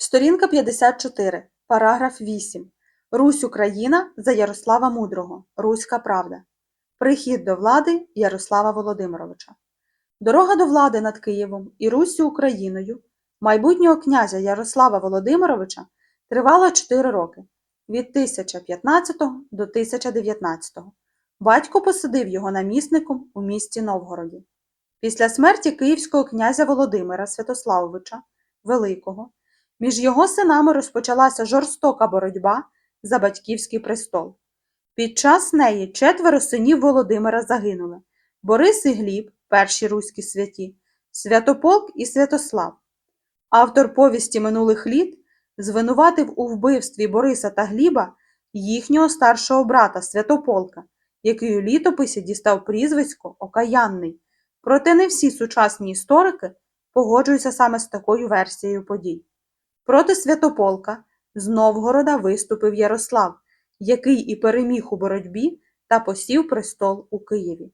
Сторінка 54, параграф 8. Русь Україна за Ярослава Мудрого. Руська правда. Прихід до влади Ярослава Володимировича. Дорога до влади над Києвом і Руссю Україною майбутнього князя Ярослава Володимировича тривала 4 роки від 1015 до 1019. Батько посадив його намісником у місті Новгороді. Після смерті київського князя Володимира Святославовича Великого між його синами розпочалася жорстока боротьба за батьківський престол. Під час неї четверо синів Володимира загинули Борис і Гліб, перші руські святі, Святополк і Святослав. Автор повісті минулих літ звинуватив у вбивстві Бориса та Гліба їхнього старшого брата Святополка, який у літописі дістав прізвисько Окаянний. Проте не всі сучасні історики погоджуються саме з такою версією подій. Проти Святополка з Новгорода виступив Ярослав, який і переміг у боротьбі та посів престол у Києві.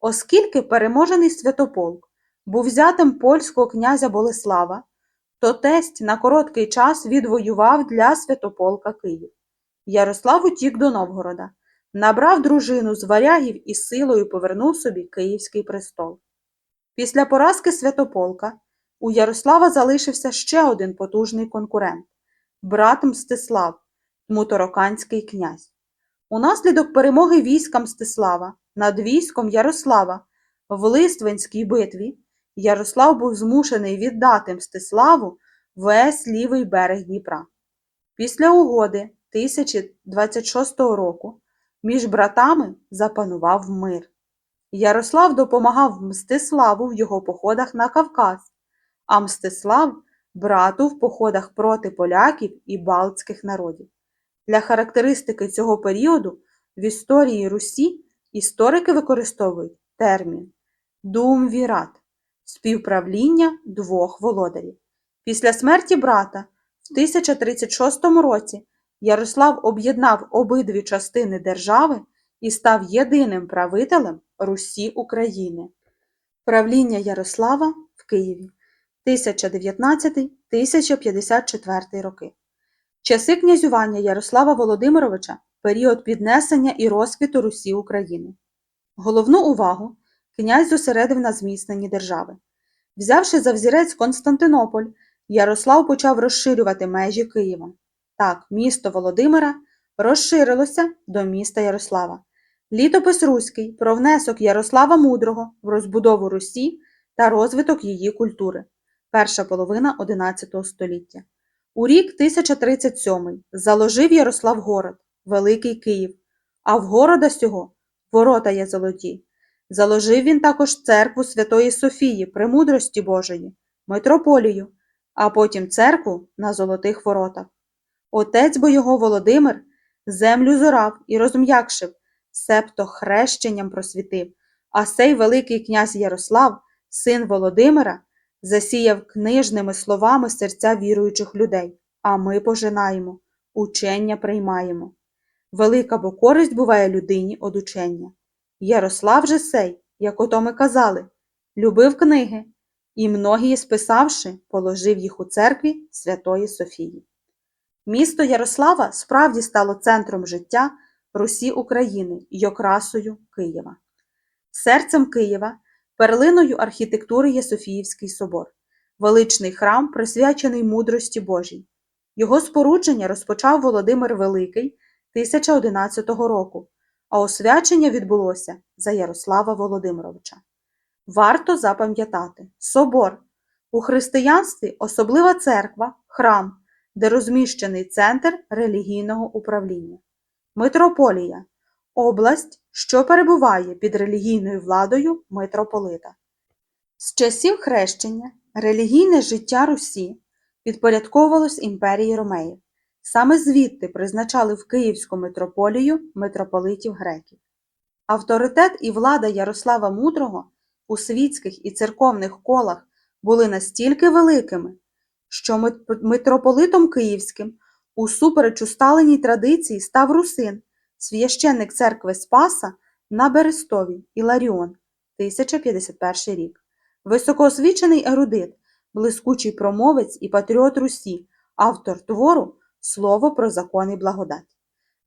Оскільки переможений Святополк був зятем польського князя Болеслава, то тесть на короткий час відвоював для Святополка Київ. Ярослав утік до Новгорода, набрав дружину з варягів і силою повернув собі Київський престол. Після поразки Святополка у Ярослава залишився ще один потужний конкурент брат Мстислав, Мутороканський князь. Унаслідок перемоги війська Мстислава над військом Ярослава в Листвинській битві Ярослав був змушений віддати Мстиславу весь лівий берег Дніпра. Після угоди 1026 року між братами запанував мир. Ярослав допомагав Мстиславу в його походах на Кавказ, а Мстислав брату в походах проти поляків і балтських народів. Для характеристики цього періоду в історії Русі історики використовують термін думвірат співправління двох володарів. Після смерті брата в 1036 році Ярослав об'єднав обидві частини держави і став єдиним правителем Русі України. Правління Ярослава в Києві 1019-1054 роки. Часи князювання Ярослава Володимировича період піднесення і розквіту Русі України. Головну увагу князь зосередив на зміцненні держави. Взявши за взірець Константинополь, Ярослав почав розширювати межі Києва. Так, місто Володимира розширилося до міста Ярослава. Літопис Руський про внесок Ярослава Мудрого в розбудову Русі та розвиток її культури. Перша половина XI століття. У рік 1037 заложив Ярослав город, Великий Київ, а в города сього ворота є золоті. Заложив він також церкву Святої Софії, Премудрості Божої, митрополію, а потім церкву на золотих воротах. Отець бо його Володимир землю зорав і розм'якшив, септо хрещенням просвітив, а сей Великий князь Ярослав, син Володимира, засіяв книжними словами серця віруючих людей, а ми пожинаємо, учення приймаємо. Велика бо користь буває людині од учення. Ярослав же сей, як ото ми казали, любив книги, і многії списавши, положив їх у церкві Святої Софії. Місто Ярослава справді стало центром життя Русі України й окрасою Києва. Серцем Києва перлиною архітектури є Софіївський собор, величний храм, присвячений мудрості Божій. Його спорудження розпочав Володимир Великий 1011 року, а освячення відбулося за Ярослава Володимировича. Варто запам'ятати собор у християнстві особлива церква, храм, де розміщений центр релігійного управління, митрополія область, що перебуває під релігійною владою митрополита. З часів хрещення релігійне життя Русі підпорядковувалось імперії Ромеїв. Саме звідти призначали в Київську митрополію митрополитів греків. Авторитет і влада Ярослава Мудрого у світських і церковних колах були настільки великими, що митрополитом Київським усупереч усталеній традиції став русин, священник церкви Спаса на Берестові Іларіон, 1051 рік. Високоосвічений ерудит, блискучий промовець і патріот Русі, автор твору Слово про закон і благодать.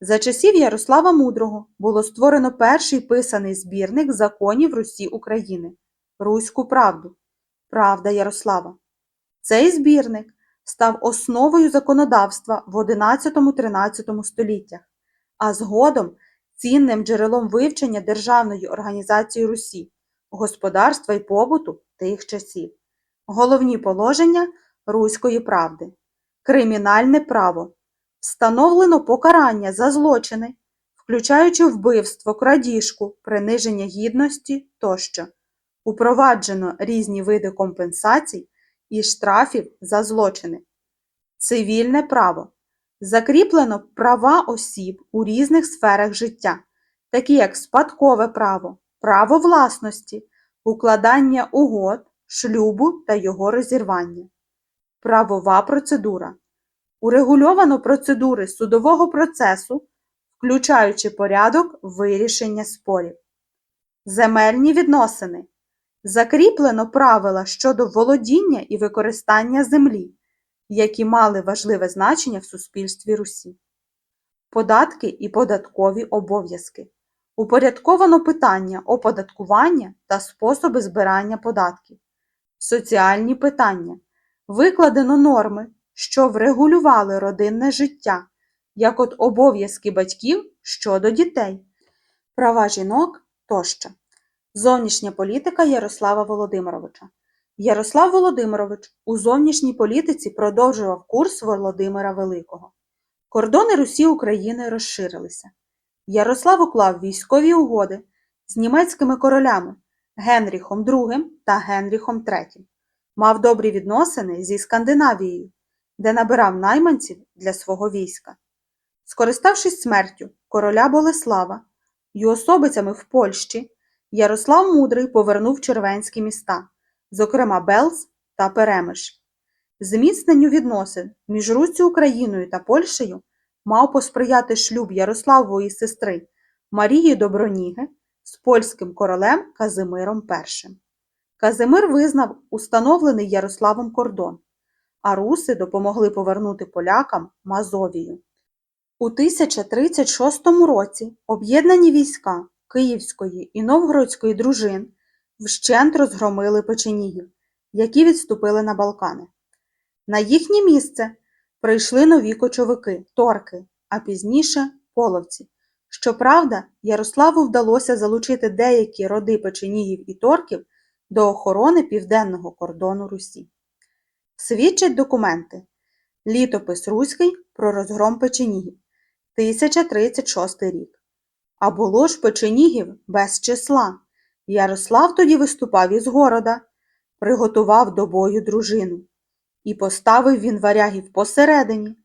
За часів Ярослава Мудрого було створено перший писаний збірник законів Русі України Руську правду. Правда Ярослава. Цей збірник став основою законодавства в 11-13 століттях, а згодом цінним джерелом вивчення Державної організації Русі, господарства і побуту тих часів. Головні положення Руської правди. Кримінальне право. Встановлено покарання за злочини, включаючи вбивство, крадіжку, приниження гідності тощо. Упроваджено різні види компенсацій і штрафів за злочини. Цивільне право. Закріплено права осіб у різних сферах життя, такі як спадкове право, право власності, укладання угод, шлюбу та його розірвання. Правова процедура. Урегульовано процедури судового процесу, включаючи порядок вирішення спорів. Земельні відносини. Закріплено правила щодо володіння і використання землі, які мали важливе значення в суспільстві Русі. Податки і податкові обов'язки. Упорядковано питання оподаткування та способи збирання податків. Соціальні питання. Викладено норми, що врегулювали родинне життя, як от обов'язки батьків щодо дітей, права жінок тощо. Зовнішня політика Ярослава Володимировича. Ярослав Володимирович у зовнішній політиці продовжував курс Володимира Великого. Кордони Русі України розширилися. Ярослав уклав військові угоди з німецькими королями Генріхом II та Генріхом III. Мав добрі відносини зі Скандинавією, де набирав найманців для свого війська. Скориставшись смертю короля Болеслава й особицями в Польщі, Ярослав Мудрий повернув червенські міста, зокрема Белз та Перемиш. Зміцненню відносин між Руссю Україною та Польщею мав посприяти шлюб Ярославової сестри Марії Доброніги з польським королем Казимиром І. Казимир визнав установлений Ярославом кордон, а руси допомогли повернути полякам Мазовію. У 1036 році об'єднані війська Київської і Новгородської дружин вщент розгромили печенігів, які відступили на Балкани. На їхнє місце прийшли нові кочовики торки, а пізніше половці. Щоправда, Ярославу вдалося залучити деякі роди печенігів і торків до охорони південного кордону Русі. Свідчать документи Літопис Руський про розгром печенігів 1036 рік. А було ж печенігів без числа. Ярослав тоді виступав із города, приготував до бою дружину. І поставив він варягів посередині,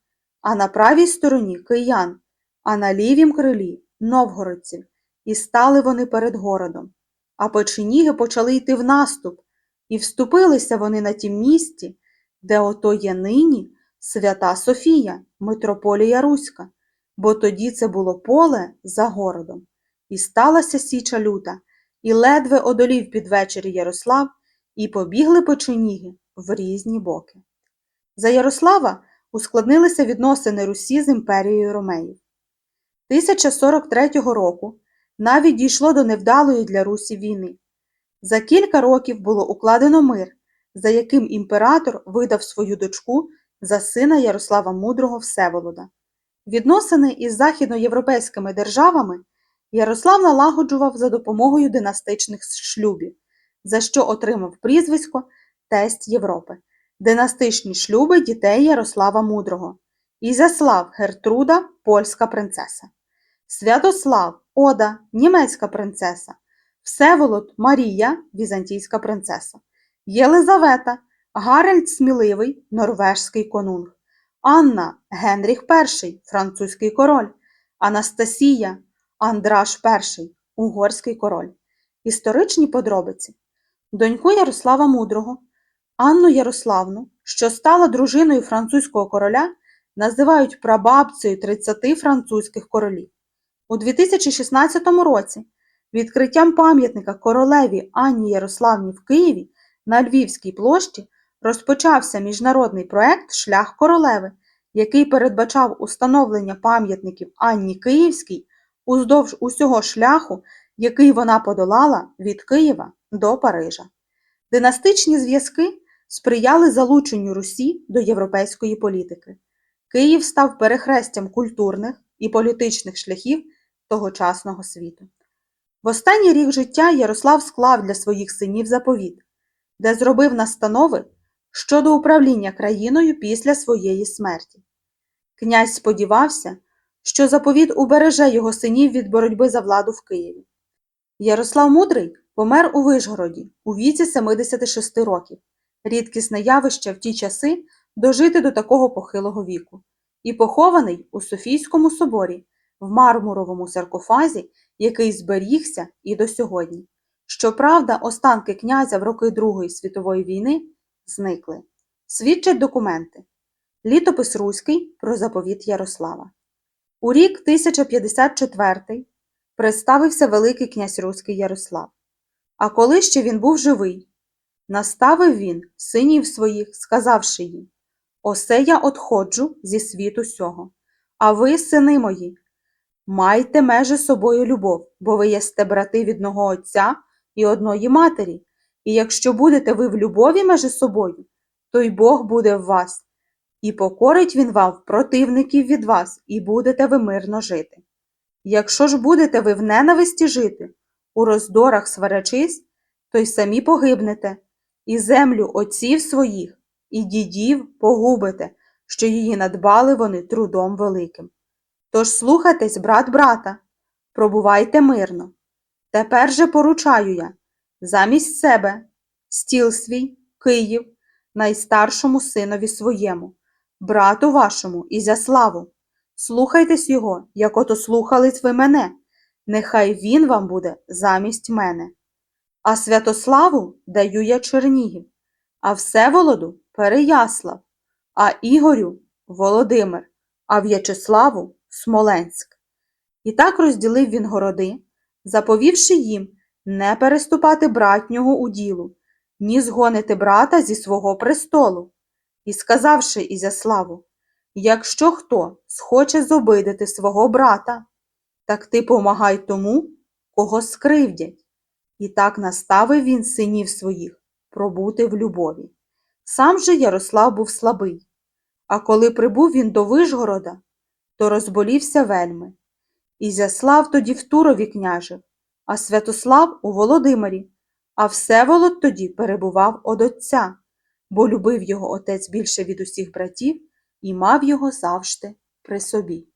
а на правій стороні киян, а на лівім крилі новгородців, і стали вони перед городом. А печеніги почали йти в наступ, і вступилися вони на тім місці, де ото є нині свята Софія, митрополія Руська, бо тоді це було поле за городом. І сталася січа люта, і ледве одолів під вечір Ярослав, і побігли печеніги в різні боки. За Ярослава ускладнилися відносини Русі з імперією Ромеїв. 1043 року навіть дійшло до невдалої для Русі війни. За кілька років було укладено мир, за яким імператор видав свою дочку за сина Ярослава Мудрого Всеволода. Відносини із західноєвропейськими державами Ярослав налагоджував за допомогою династичних шлюбів, за що отримав прізвисько Тесть Європи, династичні шлюби дітей Ярослава Мудрого, Ізяслав Гертруда, польська принцеса, Святослав Ода, німецька принцеса, Всеволод Марія, візантійська принцеса, Єлизавета, Гаральд Сміливий, норвежський конунг, Анна Генріх І, французький король, Анастасія, Андраш І, угорський король. Історичні подробиці. Доньку Ярослава Мудрого, Анну Ярославну, що стала дружиною французького короля, називають прабабцею 30 французьких королів. У 2016 році відкриттям пам'ятника королеві Анні Ярославні в Києві на Львівській площі розпочався міжнародний проект Шлях королеви, який передбачав установлення пам'ятників Анні Київській уздовж усього шляху, який вона подолала від Києва до Парижа. Династичні зв'язки сприяли залученню Русі до європейської політики. Київ став перехрестям культурних і політичних шляхів тогочасного світу. В останній рік життя Ярослав склав для своїх синів заповіт, де зробив настанови щодо управління країною після своєї смерті. Князь сподівався, що заповіт убереже його синів від боротьби за владу в Києві. Ярослав Мудрий помер у Вишгороді у віці 76 років, рідкісне явище в ті часи дожити до такого похилого віку, і похований у Софійському соборі в мармуровому саркофазі, який зберігся і до сьогодні. Щоправда, останки князя в роки Другої світової війни зникли. Свідчать документи. Літопис Руський про заповіт Ярослава. У рік 1054 представився Великий князь Руський Ярослав. А коли ще він був живий, наставив він синів своїх, сказавши їм: Осе я одходжу зі світу сього, а ви, сини мої, майте межи собою любов, бо ви єсте брати від одного отця і одної матері, і якщо будете ви в любові межі собою, то й Бог буде в вас, і покорить він вам противників від вас, і будете ви мирно жити. Якщо ж будете ви в ненависті жити, у роздорах сварячись, то й самі погибнете, і землю отців своїх, і дідів погубите, що її надбали вони трудом великим. Тож слухайтесь, брат брата, пробувайте мирно. Тепер же поручаю я, замість себе, стіл свій, Київ, найстаршому синові своєму, брату вашому Ізяславу. Слухайтесь його, як ото слухались ви мене, нехай він вам буде замість мене. А Святославу даю я Чернігів, а Всеволоду Переяслав, а Ігорю Володимир, а В'ячеславу Смоленськ. І так розділив він городи, заповівши їм не переступати братнього уділу, ні згонити брата зі свого престолу, і сказавши Ізяславу, якщо хто схоче зобидити свого брата, так ти помагай тому, кого скривдять. І так наставив він синів своїх пробути в любові. Сам же Ярослав був слабий, а коли прибув він до Вишгорода, то розболівся вельми. Ізяслав тоді в Турові княжив, а Святослав у Володимирі, а Всеволод тоді перебував од отця, бо любив його отець більше від усіх братів і мав його завжди при собі.